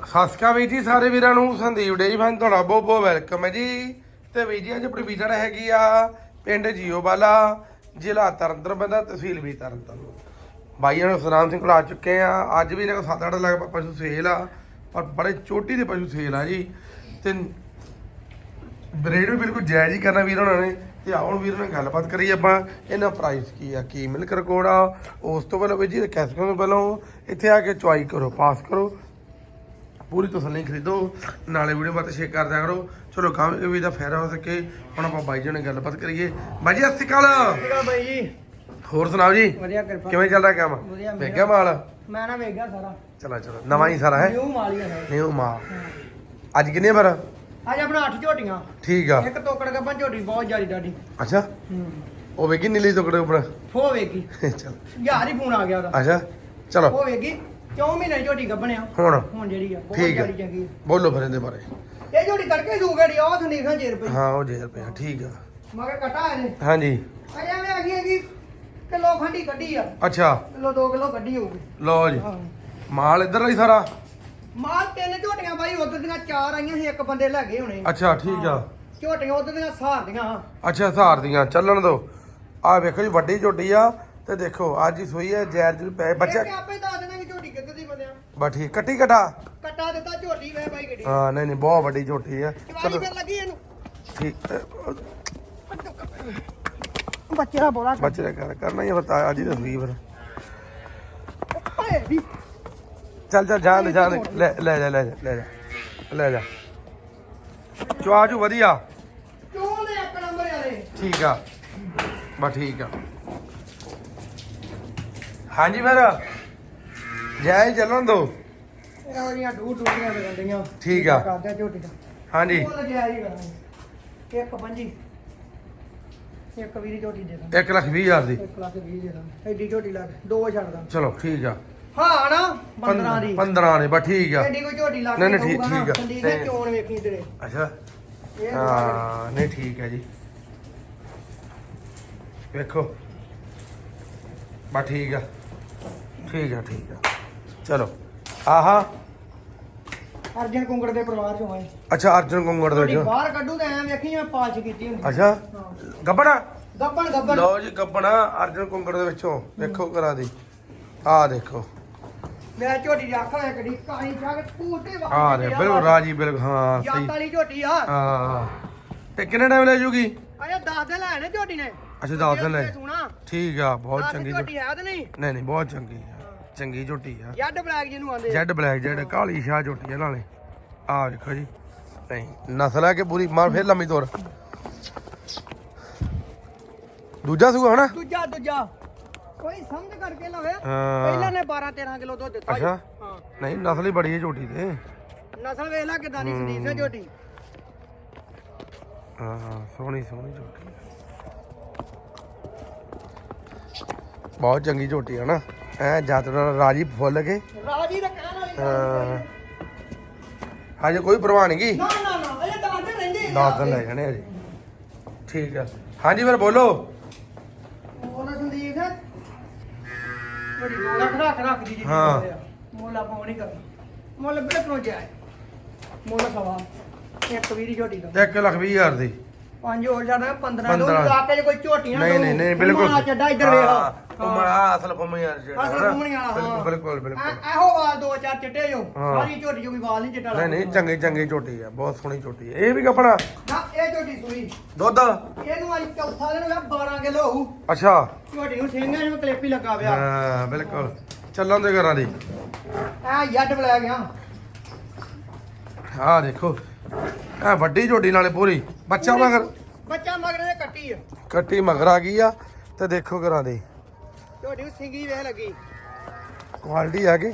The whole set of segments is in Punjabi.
ਸਤਿ ਸ਼੍ਰੀ ਅਕਾਲ ਵੀਰ ਜੀ ਸਾਰੇ ਵੀਰਾਂ ਨੂੰ, ਸੰਦੀਪ ਡੇ ਫਨ ਤੁਹਾਡਾ ਬਹੁਤ ਬਹੁਤ ਵੈਲਕਮ ਹੈ ਜੀ। ਤੇ ਵੀਰ ਜੀ ਅੱਜ ਆਪਣੀ ਵਿਜ਼ਿਟ ਹੈਗੀ ਆ ਪਿੰਡ ਜੀਓਵਾਲਾ ਜ਼ਿਲ੍ਹਾ ਤਰਨਤਾਰਨ ਪੈਂਦਾ ਤਹਿਸੀਲ ਵੀ ਤਰਨਤਾਰਨ ਬਾਈਆਂ ਨੂੰ ਸਨਾਮ ਸਿੰਘ ਕੋਲ ਆ ਚੁੱਕੇ ਆ। ਅੱਜ ਵੀ ਇਹਨਾਂ ਕੋਲ ਸੱਤ ਅੱਠ ਲੱਖ ਪਸ਼ੂ ਸੇਲ ਆ, ਪਰ ਬੜੇ ਚੋਟੀ ਦੇ ਪਸ਼ੂ ਸੇਲ ਆ ਜੀ। ਤੇ ਰੇਟ ਵੀ ਬਿਲਕੁਲ ਜਾਇਜ਼ ਹੀ ਕਰਨਾ ਵੀਰ ਉਹਨਾਂ ਨੇ। ਤੇ ਆਉਣ ਵੀਰ ਨਾਲ ਗੱਲਬਾਤ ਕਰੀ ਆਪਾਂ, ਇਹਨਾਂ ਪ੍ਰਾਈਸ ਕੀ ਆ, ਕੀ ਮਿਲਕ ਰਿਕਾਰਡ ਆ, ਉਸ ਤੋਂ ਪਹਿਲਾਂ ਵੀਰ ਜੀ ਕੈਸ ਤੋਂ ਪਹਿਲਾਂ ਇੱਥੇ ਆ ਕੇ ਚੁਆਈ ਕਰੋ, ਪਾਸ ਕਰੋ। ਪੂਰੀ ਤਸੱਲੀ ਖਰੀਦੋ ਨਾਲੇ ਵੀਡੀਓ ਬਾਤ ਸ਼ੇਅਰ ਕਰ ਦਿਆ ਕਰੋ। ਚਲੋ ਕੰਮ ਇਹ ਵੀ ਦਾ ਫਾਇਦਾ ਹੋ ਸਕੇ। ਹੁਣ ਆਪਾਂ ਬਾਈ ਜੀ ਨਾਲ ਗੱਲਬਾਤ ਕਰੀਏ। ਬਾਈ ਜੀ ਸਤਿ ਸ਼੍ਰੀ ਅਕਾਲ। ਬਾਈ ਜੀ। ਹੋਰ ਸੁਣਾਓ ਜੀ? ਵਧੀਆ ਕਿਰਪਾ। ਕਿਵੇਂ ਚੱਲ ਰਿਹਾ ਕੰਮ? ਵਧੀਆ, ਵੇਖਿਆ ਮਾਲ? ਮੈਂ ਨਾ ਵੇਖ ਗਿਆ ਸਾਰਾ। ਚਲਾ ਚਲੋ ਨਵਾਂ ਹੀ ਸਾਰਾ ਹੈ। ਨਿਊ ਮਾਲੀਆ ਹੈ ਨਿਊ ਮਾਲ। ਅੱਜ ਕਿੰਨੇ ਪਰ ਅੱਜ ਆਪਣਾ 8 ਝੋਟੀਆਂ। ਠੀਕ ਆ। ਇੱਕ ਤੋਕੜ ਗੱਬਨ ਝੋਟੀ ਬਹੁਤ ਜ਼ਿਆਦੀ ਡਾਡੀ ਅੱਛਾ। ਹੂੰ। ਉਹ ਵੇਖੀ ਨੀਲੀ ਟੁਕੜੇ ਉੱਪਰ? ਫੋ ਵੇਗੀ ਚਲ। ਯਾਰ ਹੀ ਫੋਨ ਆ ਗਿਆ ਉਹਦਾ। ਅੱਛਾ। ਚਲੋ। ਉਹ ਵੇਗੀ ਕਿਉਂ ਮਹੀਨੇ ਦੀ ਝੋਟੀ ਗੱਬਣਿਆ ਹੁਣ? ਹੁਣ ਜਿਹੜੀ ਆ ਬਹੁਤ ਠੀਕ ਆ। ਜ਼ਿਆਦੀ ਚੰਗੀ ਬੋਲੋ ਫਿਰ ਇਹਦੇ ਬਾਰੇ। ਆ। ਇਹ ਝੋਟੀ ਤੜਕੇ ਸੂ ਗੜੀ ਉਹ ਥਨੀ ਖਾਂ ਜੇਰ ਪਈ। ਹਾਂ ਉਹ ਜੇ ਰੁਪਏ ਠੀਕ ਆ। ਮਗਰ ਕਟਾ ਇਹਨੇ। ਹਾਂਜੀ। ਅਜੇ ਮੈਂ ਆਗੀ ਹੈਗੀ ਕਿਲੋ ਖੰਡੀ ਕੱਢੀ ਆ। ਅੱਛਾ। ਕਿਲੋ 2 ਕਿਲੋ ਕੱਢੀ ਹੋਊਗੀ। ਲਓ ਜੀ। ਹਾਂ। ਮਾਲ ਇੱਧਰ ਹੀ ਸਾਰਾ? ਮਾਲ ਤਿੰਨ ਝੋਟੀਆਂ ਬਾਈ ਉਧਰ ਦੀਆਂ ਚਾਰ ਆਈਆਂ ਸੀ ਇੱਕ ਬੰਦੇ ਲੈ ਗਏ ਹੁਣੇ। ਅੱਛਾ ਠੀਕ ਆ। ਝੋਟੀਆਂ ਉਧਰ ਦੀਆਂ ਸਹਾਰਦੀਆਂ ਅੱਛਾ ਹਜ਼ਾਰ ਦੀਆਂ ਚੱਲਣ ਦੋ। ਆ ਵੇਖੋ ਜੀ ਵੱਡੀ ਝੋਟੀ ਆ ਤੇ ਦੇਖੋ ਅੱਜ ਹੀ ਸੋਈ ਹੈ ਜੈਰ ਜੂ ਪੈ ਬੱਚਾ ਇਹ ਆਪੇ ਦੱਸ ਬਸ ਠੀਕ ਕੱਟੀ ਕਟਾ? ਕੱਟਾ ਦਿੱਤਾ ਝੋਟੀ ਵੇ ਬਾਈ ਗੱਡੀ। ਹਾਂ ਨਹੀਂ ਨਹੀਂ ਬਹੁਤ ਵੱਡੀ ਝੋਟੀ ਆ। ਚਲੋ। ਫਿਰ ਲੱਗੀ ਇਹਨੂੰ। ਠੀਕ ਬੱਚੇ ਦਾ ਬੋਲਾ ਬੱਚੇ ਦਾ ਕਰ ਕਰਨਾ ਹੀ ਆ, ਫਿਰ ਤਾਂ ਅੱਜ ਹੀ ਫਿਰ। ਵੀ। ਚੱਲ ਚੱਲ ਜਾ ਲੈ ਜਾ ਲੈ ਲੈ ਜਾ ਲੈ ਜਾ ਲੈ ਜਾ ਲੈ ਜਾ। ਚੁਆਜੂ ਵਧੀਆ। ਕਿਉਂ ਨੇ ਇੱਕ ਨੰਬਰ ਵਾਲੇ? ਠੀਕ ਆ। ਬਸ ਠੀਕ ਆ। ਹਾਂਜੀ ਫਿਰ। ਜੈ ਹੀ ਚੱਲਣ ਦੋ। ਡੂ ਡੂਟੀਆਂ ਦੇ ਠੀਕ ਆ। ਕਰਦੇ ਝੋਟੀ ਦਾ ਹਾਂਜੀ। ਕਰਾਂਗੇ ਇੱਕ ਪੰਜੀ। ਇੱਕ ਵੀਰੀ ਝੋਟੀ ਦੇ ਦਾਂ 1 ਲੱਖ 20 ਹਜ਼ਾਰ ਦੀ। 1 ਲੱਖ 20 ਦੇ ਦਾਂ ਐਡੀ ਝੋਟੀ ਦੋ ਛੱਡ ਦਾਂ ਚਲੋ ਠੀਕ ਆ। ਹਾਂ ਨਾ 15 ਦੀ। 15 ਨੇ ਠੀਕ ਆ। ਐਡੀ ਕੋਈ ਝੋਟੀ ਲੱਗ ਨਹੀਂ, ਨਹੀਂ, ਠੀਕ- ਠੀਕ ਆ। ਸੰਦੀਪ ਨੇ ਨਹੀਂ। ਚੋਣ ਵੇਖੀ ਤੇਰੇ ਅੱਛਾ। ਇਹ ਹਾਂ ਨਹੀਂ ਠੀਕ ਹੈ ਜੀ। ਵੇਖੋ। ਬਸ ਠੀਕ ਆ। ਠੀਕ ਆ ਠੀਕ ਆ। ਚਲੋ। ਆਹਾ। ਅਰਜਨ ਕੁੰਗੜ ਦੇ ਪਰਿਵਾਰ ਚੋਂ ਆਏ। ਅੱਛਾ ਅਰਜਨ ਕੁੰਗੜ ਦੇ ਵਿੱਚ ਬਾਹਰ ਕੱਢੂ ਤਾਂ ਐਂ ਵੇਖੀ ਮੈਂ ਪਾਲਚ ਕੀਤੀ ਹੁੰਦੀ ਅੱਛਾ। ਹਾਂ। ਗੱਬਣਾ? ਗੱਬਣ ਗੱਬਣ। ਲਓ ਜੀ ਗੱਬਣਾ ਅਰਜਨ ਕੁੰਗੜ ਦੇ ਵਿੱਚੋਂ। ਵੇਖੋ ਕਰਾ ਦੀ। ਆਹ ਦੇਖੋ। ਮੈਂ ਝੋਟੀ ਦੀ ਅੱਖ ਕੜੀ ਕਾਹੀ ਜਾ ਕੇ ਪੂਤੇ ਵਾਹ ਆਹ ਦੇ ਬਿਲਕੁਲ ਰਾਜੀ ਬਿਲਕੁਲ ਹਾਂ ਸਹੀ। ਵਾਲੀ ਝੋਟੀ ਆ। ਹਾਂ। ਤੇ ਕਿੰਨੇ ਟਾਈਮ ਲੈ ਜੂਗੀ? ਅਰੇ 10 ਦਿਨ ਲੈਣੇ ਝੋਟੀ ਨੇ। ਅੱਛਾ ਦੱਸ ਦਿਨ ਲੈ। ਠੀਕ ਆ ਬਹੁਤ ਚੰਗੀ ਝੋਟੀ ਹੈ ਤੇ ਨਹੀਂ। ਨਹੀਂ ਨਹੀਂ ਬਹੁਤ ਚੰਗੀ ਆ। ਚੰਗੀ ਝੋਟੀ ਆ। ਜੱਡ ਬਲੈਕ ਜਿਹਨੂੰ ਆਂਦੇ ਜੈਡ ਬਲੈਕ ਜੈਡ ਕਾਲੀ ਸ਼ਾਹ ਝੋਟੀ ਆ ਨਾਲੇ। ਆ ਦੇਖੋ ਜੀ। ਨਹੀਂ ਨਸਲ ਹੈ ਕਿ ਪੂਰੀ? ਮਾਰ ਫੇਰ ਲੰਮੀ ਤੋਰ। ਦੂਜਾ ਸੂਆ ਹਨਾ ਦੂਜਾ ਦੂਜਾ। ਕੋਈ ਸਮਝ ਕਰਕੇ ਲਵੇ। ਪਹਿਲਾਂ ਨੇ 12 13 ਕਿਲੋ ਦੁੱਧ ਦਿੱਤਾ। ਅੱਛਾ। ਹਾਂ। ਨਹੀਂ ਨਸਲ ਹੀ ਬੜੀ ਹੈ ਝੋਟੀ ਤੇ। ਨਸਲ ਵੇਖ ਲੈ ਕਿਦਾਂ ਦੀ ਸਦੀਕ ਹੈ। ਝੋਟੀ। ਹਾਂ ਸੋਹਣੀ ਸੋਹਣੀ ਝੋਟੀ ਬਹੁਤ ਚੰਗੀ ਝੋਟੀ ਹੈ ਨਾ। ਐ ਜੱਟ ਨਾਲ ਰਾਜੀ ਫੁੱਲ ਕੇ। ਰਾਜੀ ਦਾ ਕਹਿਣ ਵਾਲੀ ਹਾਂ। ਹਜੇ ਕੋਈ ਪਰਵਾਹ ਨਹੀਂ ਗੀ? ਨਾ ਨਾ ਨਾ ਇਹ ਦਸ ਦਿਨ ਰਹਿੰਦੇ ਆ। ਦਸ ਦਿਨ ਲੈ ਜਾਣੇ ਹਜੇ। ਠੀਕ ਆ। ਹਾਂਜੀ ਫਿਰ ਬੋਲੋ। ਉਹਨਾਂ ਸੰਦੀਪ। ਹੈ ਬੜੀ ਲੱਖ ਰੱਖ ਰੱਖ ਦੀ ਜੀ ਹਾਂ। ਮੁੱਲ ਆਪਾਂ ਉਹ ਨਹੀਂ ਕਰਨਾ। ਮੁੱਲ ਬਿਲਕੁਲ ਜਾਇ ਮੁੱਲ ਸਵਾ। ਇੱਕ ਵੀਰੀ ਝੋਟੀ ਦਾ। 1 ਲੱਖ 20 ਹਜ਼ਾਰ ਦੀ। ਪੰਜ ਹੋਰ ਜਾਣਾ 15 ਦੋ 15 ਇਲਾਕੇ 'ਚ ਕੋਈ ਝੋਟੀਆਂ ਨਹੀਂ ਨਹੀਂ ਨਹੀਂ ਬਿਲਕੁਲ। ਆ ਚੱਡਾ ਇੱਧਰ ਵੇਖ ਆ ਅਸਲ ਘੁੰਮਣ ਯਾਰ ਜਿਹੜਾ ਅਸਲ ਨਾ। ਘੁੰਮਣ ਵਾਲਾ, ਹਾਂ। ਬਿਲਕੁਲ ਬਿਲਕੁਲ। ਐ- ਇਹੋ ਵਾਲ ਦੋ ਚਾਰ ਚਿੱਟੇ ਜੋ ਹਾਂ। ਸਾਰੀ ਝੋਟੀ ਜੋ ਵੀ ਵਾਲ ਨਹੀਂ ਚਿੱਟਾ ਨਹੀਂ ਨਹੀਂ ਲੱਗਦਾ। ਚੰਗੀ ਚੰਗੀ ਝੋਟੀ ਆ ਬਹੁਤ ਸੋਹਣੀ ਝੋਟੀ ਆ। ਇਹ ਵੀ ਕਪੜਾ? ਨਾ ਇਹ ਝੋਟੀ ਸੂਈ ਦੁੱਧ? ਇਹਨੂੰ ਅੱਜ ਚੌਥਾ ਦਿਨ ਹੋ ਗਿਆ 12 ਕਿਲੋ ਹੋਊ। ਅੱਛਾ। ਝੋਟੀ ਨੂੰ ਸਿੰਘਾਂ ਨੂੰ ਕਲੇਪੀ ਲੱਗਾ ਪਿਆ। ਹਾਂ ਬਿਲਕੁਲ। ਚੱਲਣ ਦੇ ਘਰਾਂ ਦੀ। ਐ ਯੱਡ ਬਲਾ ਗਿਆ। ਆਹ ਦੇਖੋ ਇਹ ਵੱਡੀ ਝੋਟੀ ਨਾਲੇ ਪੂਰੀ। ਬੱਚਾ ਮਗਰ ਬੱਚਾ ਮਗਰ ਦੇ ਕੱਟੀ ਆ। ਕੱਟੀ ਮਗਰ ਆ ਗਈ ਆ ਤੇ ਦੇਖੋ ਘਰਾਂ ਦੀ। ਝੋਟੀ ਨੂੰ ਸਿੰਗੀ ਵੇਖ ਲੱਗੀ। ਕੁਆਲਿਟੀ ਆ ਗਈ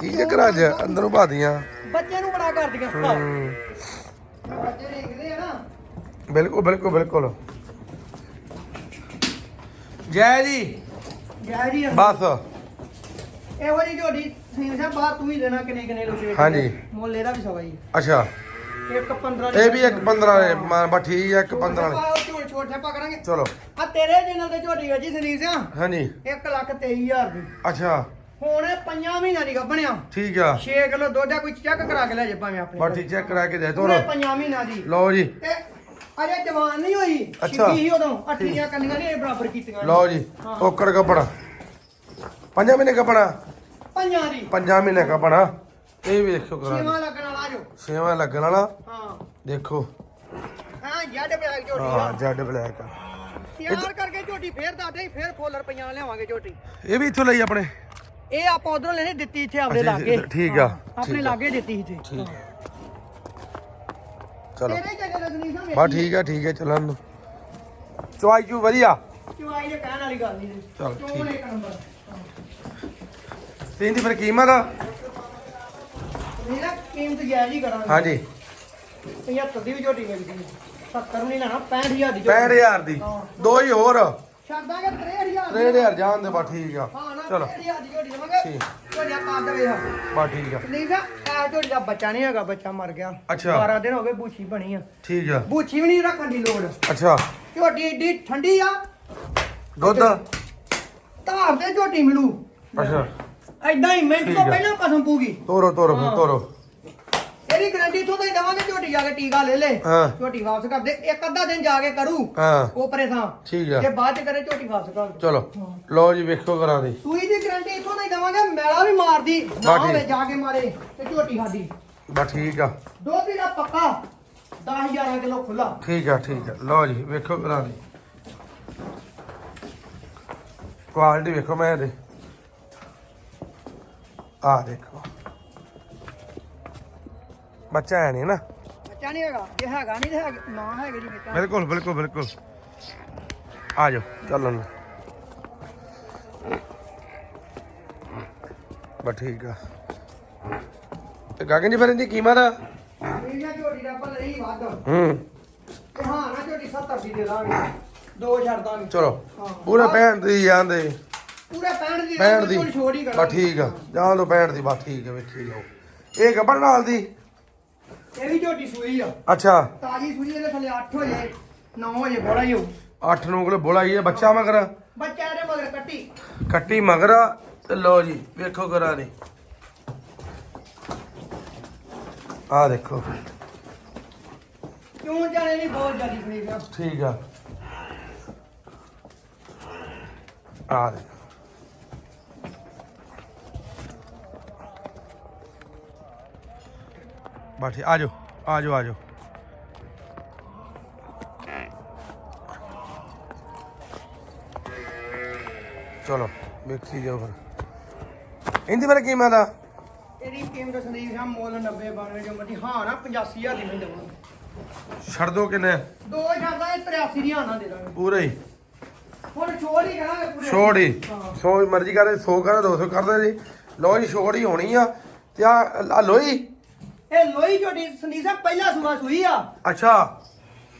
ਕੀ ਚੱਕਰ ਅੱਜ? ਅੰਦਰੋਂ ਭਾਦੀਆਂ। ਬੱਚੇ ਨੂੰ ਬੜਾ ਕਰਦੀਆਂ। ਹੂੰ। ਬੱਚੇ ਦੇਖਦੇ ਆ ਨਾ ਬਿਲਕੁਲ ਬਿਲਕੁਲ ਬਿਲਕੁਲ। ਜੈ ਜੀ। ਜੈ ਜੀ। ਬਸ। ਇਹੋ ਜੀ ਝੋਟੀ ਸਿੰਘ ਸਾਹਿਬ ਬਾਹਰ ਤੂੰ ਹੀ ਦੇਣਾ ਕਿੰਨੇ ਕਿੰਨੇ ਲੋਸੇ ਹਾਂਜੀ। ਮੁੱਲ ਇਹਦਾ ਵੀ ਸਵਾ ਜੀ ਅੱਛਾ। ਇੱਕ 15 ਇਹ ਵੀ ਇੱਕ 15 ਨੇ ਮਾਂ ਬਾ ਠੀਕ ਆ ਇੱਕ 15 ਨੇ। ਛੋਟ ਕਰਾਂਗੇ। ਚਲੋ। ਆ ਤੇਰੇ ਚੈਨਲ ਤੇ ਝੋਟੀ ਹੈ ਜੀ ਸੰਦੀਪ ਸਿੰਘ ਹਾਂਜੀ। 1 ਲੱਖ 23000 ਦੀ। ਅੱਛਾ। ਹੁਣ ਇਹ ਪੰਜਾਂ ਮਹੀਨਿਆਂ ਦੀ ਗੱਭਣਿਆ। ਠੀਕ ਆ। 6 ਕਿਲੋ ਦੁੱਧ ਆ ਕੋਈ ਚੈੱਕ ਕਰਾ ਕੇ ਲੈ ਜੇ ਭਾਵੇਂ ਆਪਣੇ ਬਾਟੀ ਚੈੱਕ ਕਰਾ ਕੇ ਦੇ ਪੂਰੇ ਤੋਰ ਪੰਜਾਂ ਮਹੀਨਿਆਂ ਦੀ। ਲਓ ਜੀ। ਤੇ ਅਜੇ ਜਵਾਨ ਨਹੀਂ ਹੋਈ। ਅੱਛਾ। ਛਿੱਕੀ ਹੀ ਉਦੋਂ ਅੱਠੀਆਂ ਕੰਨੀਆਂ ਇਹ ਬਰਾਬਰ ਕੀਤੀਆਂ ਲਓ ਜੀ ਹਾਂ। ਓਕੜ ਕੱਪੜਾ ਪੰਜਾਂ ਮਹੀਨੇ ਕੱਪੜਾ ਪੰਜਾਂ ਦੀ। ਪੰਜਾਂ ਮਹੀਨੇ ਕੱਪੜਾ ਇਹ ਵੀ ਦੇਖੋ ਕਰਾ ਛੇਵਾਂ ਲੱਗਣ ਛੇਵਾਂ ਲੱਗਣ ਵਾਲਾ? ਹਾਂ। ਦੇਖੋ। ਹਾਂ ਜੱਡ ਝੋਟੀ ਹਾਂ ਆ। ਜੈਡ ਬਲੈਕ ਤਿਆਰ ਕਰਕੇ ਝੋਟੀ ਫੇਰ ਦੱਸਦੇ ਫੇਰ ਫੋਲਰ ਪੰਜਾਂ ਲਿਆਵਾਂਗੇ ਝੋਟੀ। ਇਹ ਵੀ ਇੱਥੋਂ ਲਈ ਆਪਣੇ? ਇਹ ਆਪਾਂ ਉਧਰੋਂ ਲੈਣੇ ਦਿੱਤੀ ਇੱਥੇ ਆਪਣੇ ਅੱਛਾ, ਲਾਗੇ। ਠੀਕ ਆ, ਹਾਂ, ਆਪਣੇ ਠੀਕ ਆ। ਲਾਗੇ ਦਿੱਤੀ ਇੱਥੇ। ਠੀਕ ਚਲੋ। ਤੇਰੇ ਜਗ੍ਹਾ ਲੱਗਣੀ ਨਾ ਬਾ ਠੀਕ ਹੈ ਠੀਕ ਹੈ ਚੱਲਣ ਨੂੰ ਚੁਆਈ ਚੂ ਵਧੀਆ? ਚੁਆਈ ਦੇ ਕਹਿਣ ਵਾਲੀ ਗੱਲ ਨਹੀਂ ਚੱਲ, ਠੀਕ। ਇੱਕ ਨੰਬਰ। ਤੇ ਇਹਦੀ ਫਿਰ ਕੀਮਤ? ਆ ਮੇਰਾ ਕੀਮਤ ਜਾਇਜ਼ ਹੀ ਕਰਾਂਗੇ। ਹਾਂਜੀ। 75 ਦੀ ਵੀ ਝੋਟੀ ਮਿਲਦੀ ਹੈ। 70 ਨਹੀਂ ਲੈਣਾ 65000 ਦੀ ਝੋਟੀ। 65000 ਦੀ। ਦੋ ਹੀ ਹੋਰ। ਛੱਡ ਦਾਂਗੇ 63000 3000 ਜਾਣ ਦੇ ਬਾ ਠੀਕ ਆ। ਚਲੋ। 63000 ਦੀ ਝੋਟੀ ਦੇਵਾਂਗੇ। ਝੋਟੀਆਂ ਦੇਵੇ ਹਾਂ ਬਾ ਠੀਕ ਆ। ਠੀਕ ਆ ਇਹ ਝੋਟੀ ਦਾ ਬੱਚਾ ਨਹੀਂ ਹੈਗਾ ਬੱਚਾ ਮਰ ਗਿਆ। ਅੱਛਾ। 12 ਦਿਨ ਹੋ ਗਏ ਬੂਛੀ ਬਣੀ ਆ। ਠੀਕ ਆ। ਬੂਛੀ ਵੀ ਨਹੀਂ ਰੱਖਣ ਦੀ ਲੋੜ। ਅੱਛਾ। ਝੋਟੀ ਏਡੀ ਠੰਡੀ ਆ। ਦੁੱਧ? ਧਾਰ ਤੇ ਝੋਟੀ ਮਿਲੂ। ਅੱਛਾ। ਐਦਾਂ ਹੀ ਮਿੰਟ ਤੋਂ। ਪਹਿਲਾਂ ਕਸਮ ਪੂਗੀ ਤੋਰੋ ਤੋਰੋ ਫਿਰ। ਤੋਰੋ। ਇਹਦੀ ਗਰੰਟੀ ਇਥੋਂ ਤਾਂ ਹੀ ਦੇਵਾਂਗੇ ਝੋਟੀ ਜਾ ਕੇ ਟੀਕਾ ਲੈ ਲੈ। ਹਾਂ। ਝੋਟੀ ਵਾਪਸ ਕਰ ਦੇ। ਇੱਕ ਅੱਧਾ ਦਿਨ ਜਾ ਕੇ ਕਰੂ। ਹਾਂ। ਉਪਰੇ ਥਾਂ ਠੀਕ ਆ। ਜੇ ਬਾਅਦ ਚ ਕਰੇ ਝੋਟੀ ਵਾਪਸ ਕਰ ਦੇ। ਚਲੋ। ਲਓ ਜੀ ਵੇਖੋ ਕਰਾਂ ਦੀ। ਸੂਈ ਦੀ ਗਰੰਟੀ ਇਥੋਂ ਤਾਂ ਹੀ ਦੇਵਾਂਗੇ ਮੈਲਾ ਵੀ ਮਾਰਦੀ। ਨਾ ਬਾਕੀ। ਹੋਵੇ ਜਾ ਕੇ ਮਾਰੇ ਤੇ ਝੋਟੀ ਸਾਡੀ ਬਾ ਠੀਕ ਆ। ਦੁੱਧ ਦਾ ਪੱਕਾ। 10000 ਕਿਲੋ ਖੁੱਲਾ ਠੀਕ ਆ ਠੀਕ ਆ। ਲਓ ਜੀ ਵੇਖੋ ਕਰਾਂ ਦੀ। ਕੁਆਲਿਟੀ ਵੇਖੋ ਮੈਂ ਇਹਦੇ। ਆ ਦੇਖੋ। ਬੱਚਾ ਹੈ ਨਹੀਂ ਨਾ? ਬੱਚਾ ਨਹੀਂ ਹੈਗਾ। ਜੇ ਹੈਗਾ ਨਹੀਂ ਤੇ ਹੈਗਾ ਨਾ ਹੈਗੇ ਜੀ ਬੱਚਾ ਬਿਲਕੁਲ ਬਿਲਕੁਲ ਬਿਲਕੁਲ। ਆ ਜਾਓ ਚੱਲਣ ਬਸ ਠੀਕ ਆ। ਤੇ ਗਗਨ ਜੀ ਫਿਰ ਇਹਦੀ ਕੀਮਤ? ਇਹਦੀਆਂ ਝੋਟੀ ਦਾ ਆਪਾਂ ਲਈ ਵੱਧ। ਹੂੰ। ਤੇ ਹਾਂ ਨਾ ਝੋਟੀ 70 ਦੀ ਦੇ ਦਾਂਗੇ। ਦੋ ਛੱਡ ਦਾਂਗੇ। ਚਲੋ। ਪੂਰੇ 65 ਦੀ ਜਾਂਦੇ। ਪੂਰੇ 65 ਦੀ 65 ਦੀ। ਝੋਟੀ ਛੋੜ ਹੀ ਬਸ ਕਰਾਂਗੇ ਠੀਕ ਆ। ਜਾਂ ਤੋਂ 65 ਦੀ ਠੀਕ ਆ ਵੇਖੀ ਇਹ ਗੱਬੜ ਨਾਲ ਦੀ? ਇਹ ਵੀ ਝੋਟੀ ਸੂਈ ਆ। ਅੱਛਾ। ਤਾਜੀ ਸੂਈ ਇਹਦੇ ਥੱਲੇ 8 ਹੋ ਜਾਏ 9 ਹੋ ਜਾਏ ਬੜਾ ਹੀ ਹੋ 8 ਨੂੰ ਕੋਲੇ ਬੋਲਾ ਹੀ ਹੈ ਬੱਚਾ ਮਗਰ? ਬੱਚਾ ਇਹਦੇ ਮਗਰ ਕੱਟੀ। ਕੱਟੀ ਮਗਰ ਤੇ ਲਓ ਜੀ ਵੇਖੋ ਕਰਾਂ ਦੀ। ਆ ਦੇਖੋ। ਕਿਉਂ ਜਾਣੇ ਨਹੀਂ ਬਹੁਤ ਜ਼ਿਆਦਾ ਆ। ਠੀਕ ਆ। ਆ ਦੇ ਬਾਠੀ ਆ ਜਾਓ ਆ ਜਾਓ ਆ ਜਾਓ ਚਲੋ ਵੇਖੀ ਜਾਓ ਫਿਰ। ਇੰਦੀ ਬਾਰੇ ਕੀ ਦਾ ਇਹਦੀ ਕੀਮਤ ਸੰਦੀਪ ਸਾਹਿਬ ਮੁੱਲ 90 92 ਜੋ ਮਰਦੀ ਹਾਂ ਨਾ 85000 ਦੀ ਮੈਂ ਦੇਵਾਂਗਾ। ਛੱਡ ਦੋ ਕਿੰਨੇ? ਦੋ ਛੱਡਦਾ ਇਹ 83 ਦੀ ਹਾਂ ਨਾ ਦੇ ਦਾਂਗੇ। ਪੂਰੇ ਹੀ। ਹੁਣ ਛੋੜ ਹੀ ਕਰਾਂਗੇ ਪੂਰੇ। ਛੋੜ ਹੀ। ਹਾਂ। ਸੋ ਮਰਜ਼ੀ ਕਰੇ 100 ਕਰੇ 200 ਕਰਦੇ ਜੀ। ਲੋ ਜੀ ਛੋੜ ਹੀ ਹੋਣੀ ਆ। ਤੇ ਆ ਆ ਲੋਈ ਇਹ ਲੋਈ ਝੋਟੀ ਸੰਦੀਪ ਸਾਹਿਬ ਪਹਿਲਾ ਸੂਆ ਸੂਈ ਆ। ਅੱਛਾ।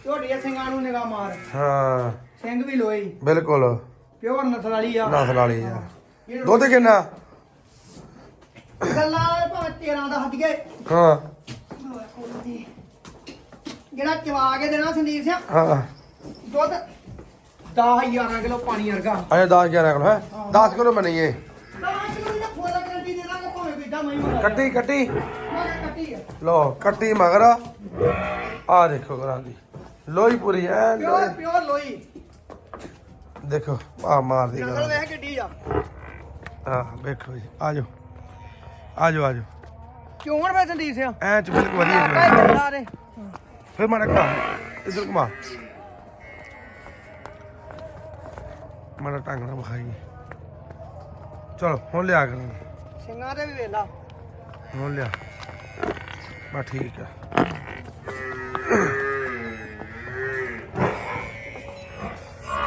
ਝੋਟੀ ਸਿੰਘਾਂ ਨੂੰ ਨਿਗਾਹ ਮਾਰ। ਹਾਂ। ਸਿੰਘ ਵੀ ਲੋਈ। ਬਿਲਕੁਲ। ਪਿਓਰ ਨਸਲ ਵਾਲੀ ਆ। ਨਸਲ ਵਾਲੀ ਆ। ਦੁੱਧ ਕਿੰਨਾ? ਗੱਲਾਂ ਭਾਵੇਂ 13 ਦਾ ਹੱਦ ਗਏ ਹਾਂ। ਜਿਹੜਾ ਚਵਾ ਕੇ ਦੇਣਾ ਸੰਦੀਪ ਸਿੰਘ। ਹਾਂ। ਦੁੱਧ 10 11 ਕਿਲੋ ਪਾਣੀ ਵਰਗਾ। ਅਜੇ 10 11 ਕਿਲੋ ਹੈ। 10 ਕਿਲੋ ਬਣਾਈਏ ਕੱਟੀ ਕੱਟੀ। ਮੈਂ ਆ। ਲੋ ਕੱਟੀ ਮਗਰ। ਆ ਦੇਖੋ ਕਰਾਂ ਦੀ। ਲੋਈ ਪੂਰੀ ਐ ਪਿਓਰ ਪਿਓਰ ਲੋਈ। ਦੇਖੋ ਆ ਮਾਰਦੀ ਨਸਲ ਕਰਾਂ ਵੇਖ ਕਿੱਡੀ ਆ। ਹਾਂ ਵੇਖੋ ਜੀ ਆ ਜਾਓ। ਆ ਜਾਓ ਆ ਜਾਓ। ਚੋਣ ਵੇ ਸੰਦੀਪ ਸਿੰਘ ਐ ਚ ਬਿਲਕੁਲ ਵਧੀਆ ਕਰਾਂ। ਚੱਲਾ ਰੇ ਫਿਰ ਮਾੜਾ ਘੁਮਾ ਇਧਰ ਘੁਮਾ। ਮਾੜਾ ਟੰਗ ਨਾ ਵਿਖਾਈਏ। ਚਲੋ ਹੁਣ ਲਿਆ ਕਰਾਂਗੇ। ਸਿੰਘਾਂ ਤੇ ਵੀ ਵੇਲਾ। ਹੁਣ ਲਿਆ। ਬਾ ਠੀਕ ਆ।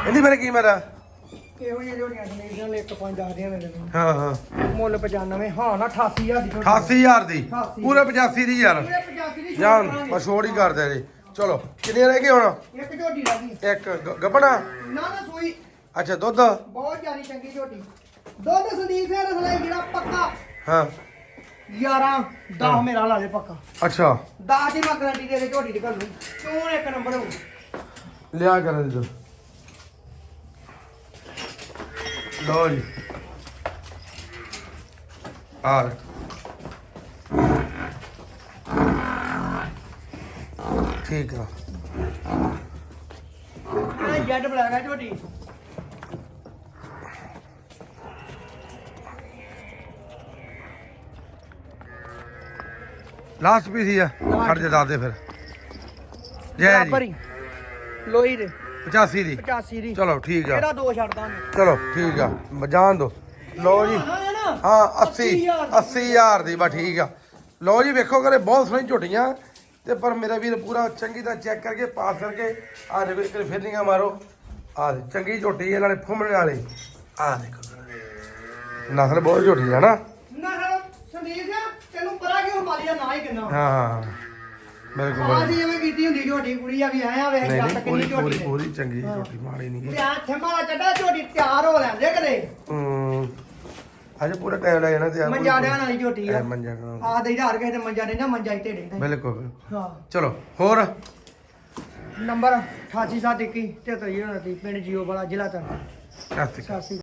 ਇਹਦੀ ਮੇਰੇ ਕੀ ਮੇਰਾ? ਇਹੋ ਜਿਹੀਆਂ ਜੋੜੀਆਂ ਸਿੰਘ ਨੇ 1.5 ਦੱਸਦੀਆਂ ਨੇ ਤੈਨੂੰ ਹਾਂ ਹਾਂ। ਮੁੱਲ 95 ਹਾਂ ਨਾ 88000 ਦੀ ਝੋਟੀ। 88000 ਦੀ? 88 ਪੂਰੇ 85 ਦੀ ਯਾਰ। ਪੂਰੇ 85 ਦੀ ਜਾਨ। ਬਸ ਛੋੜ ਹੀ ਕਰਦੇ ਜੀ। ਚਲੋ ਕਿੰਨੇ ਰਹਿ ਗਏ ਹੁਣ? ਇੱਕ ਝੋਟੀ ਰਹਿ ਗਈ। ਇੱਕ ਗੱਬਣਾ? ਨਾ ਨਾ ਸੂਈ। ਅੱਛਾ ਦੁੱਧ? ਬਹੁਤ ਜ਼ਿਆਦਾ ਚੰਗੀ ਝੋਟੀ। ਦੁੱਧ ਸੰਦੀਪ ਸਿੰਘ ਰਸਲਾਈ ਜਿਹੜਾ ਪੱਕਾ। ਹਾਂ। 11 10 ਮੇਰਾ ਲਾ ਦੇ ਪੱਕਾ। ਅੱਛਾ। 10 ਦੀ ਮੈਂ ਗਰੰਟੀ ਦੇ ਦੇ ਝੋਟੀ ਦੀ ਕਰ ਲੂ ਕਿਉਂ ਇੱਕ ਨੰਬਰ ਹੋ ਲਿਆ ਕਰਨ ਦੇ ਲੋ ਜੀ। ਆ ਠੀਕ ਆ। ਇਹ ਜੈਡ ਬਲੈਕ ਹੈ ਝੋਟੀ। ਲਾਸਟ ਪੀਸ ਹੀ ਆ। ਖੜ ਜਾ ਦੱਸ ਦੇ ਫਿਰ। ਜੈ ਬਰਾਬਰ ਜੀ ਹੀ। ਲੋਈ ਦੇ। 85 ਦੀ। 85 ਦੀ। ਚਲੋ ਠੀਕ ਆ। ਇਹਦਾ ਦੋ ਛੱਡ ਦਾਂਗੇ? ਚਲੋ ਠੀਕ ਆ। ਜਾਣ ਦੋ। ਲਓ ਜੀ। ਹਾਂ ਨਾ ਹਾਂ 80 80000 ਦੀ ਬਾ ਠੀਕ ਆ। ਲਓ ਜੀ ਵੇਖੋ ਕਰੇ ਬਹੁਤ ਸੋਹਣੀ ਝੋਟੀਆਂ। ਤੇ ਪਰ ਮੇਰਾ ਵੀਰ ਪੂਰਾ ਚੰਗੀ ਤਰ੍ਹਾਂ ਚੈੱਕ ਕਰਕੇ ਪਾਸ ਕਰਕੇ ਆ ਇੱਕ ਵਾਰੀ ਫਿਰਨੀਆਂ ਮਾਰੋ। ਆ ਚੰਗੀ ਝੋਟੀ ਹੈ ਨਾਲੇ ਫੁੰਮਣੇ ਵਾਲੇ। ਆ ਦੇਖੋ। ਨਸਲ ਬਹੁਤ ਝੋਟੀ ਹੈ ਨਾ। ਨਾ ਸੰਦੀਪ ਸਿੰਘ। ਤੈਨੂੰ ਪਤਾ ਕਿ ਨਾ ਹੀ ਕਿੰਨਾ। ਹਾਂ ਹਾਂ ਬਿਲਕੁਲ। ਆਹ ਬਿਲਕੁਲ। ਜੀ ਐਵੇਂ ਕੀਤੀ ਹੁੰਦੀ ਝੋਟੀ ਕੁੜੀ ਆ ਵੀ ਆਇਆ ਵੇਖ ਨਹੀਂ ਜੱਟ ਨਹੀਂ ਕਿੰਨੀ ਪੂਰੀ ਪੂਰੀ ਝੋਟੀ ਨੇ ਪੂਰੀ ਚੰਗੀ ਝੋਟੀ ਮਾੜੀ ਨਹੀਂ ਤੇ ਆ ਥੇਮਾ ਚੱਡਾ ਝੋਟੀ ਤਿਆਰ ਹੋ ਲੈਂਦੇ ਕਦੇ ਹੂੰ ਅਜੇ ਪੂਰਾ ਟਾਈਮ ਲੱਗ ਜਾਣਾ ਤੇ ਆ ਮੰਜਾ ਡਿਆਣ ਵਾਲੀ ਝੋਟੀ ਆ। ਮੰਜਾ ਕਰਾਂ ਆ ਦੇ ਹਜ਼ਾਰ ਕਿਸੇ ਤੇ ਮੰਜਾ ਰਹਿੰਦਾ ਮੰਜਾ ਇੱਥੇ ਰਹਿੰਦਾ ਬਿਲਕੁਲ। ਹਾਂ। ਚਲੋ ਹੋਰ? ਨੰਬਰ 8871 ਤੇ ਤਈ ਹੋਣਾ ਸੀ ਪਿੰਡ ਜੀਓ ਵਾਲਾ ਜ਼ਿਲ੍ਹਾ ਤਾਂ ਸਤਿ ਸ਼੍ਰੀ ਅਕਾਲ। ਸਾਸੀ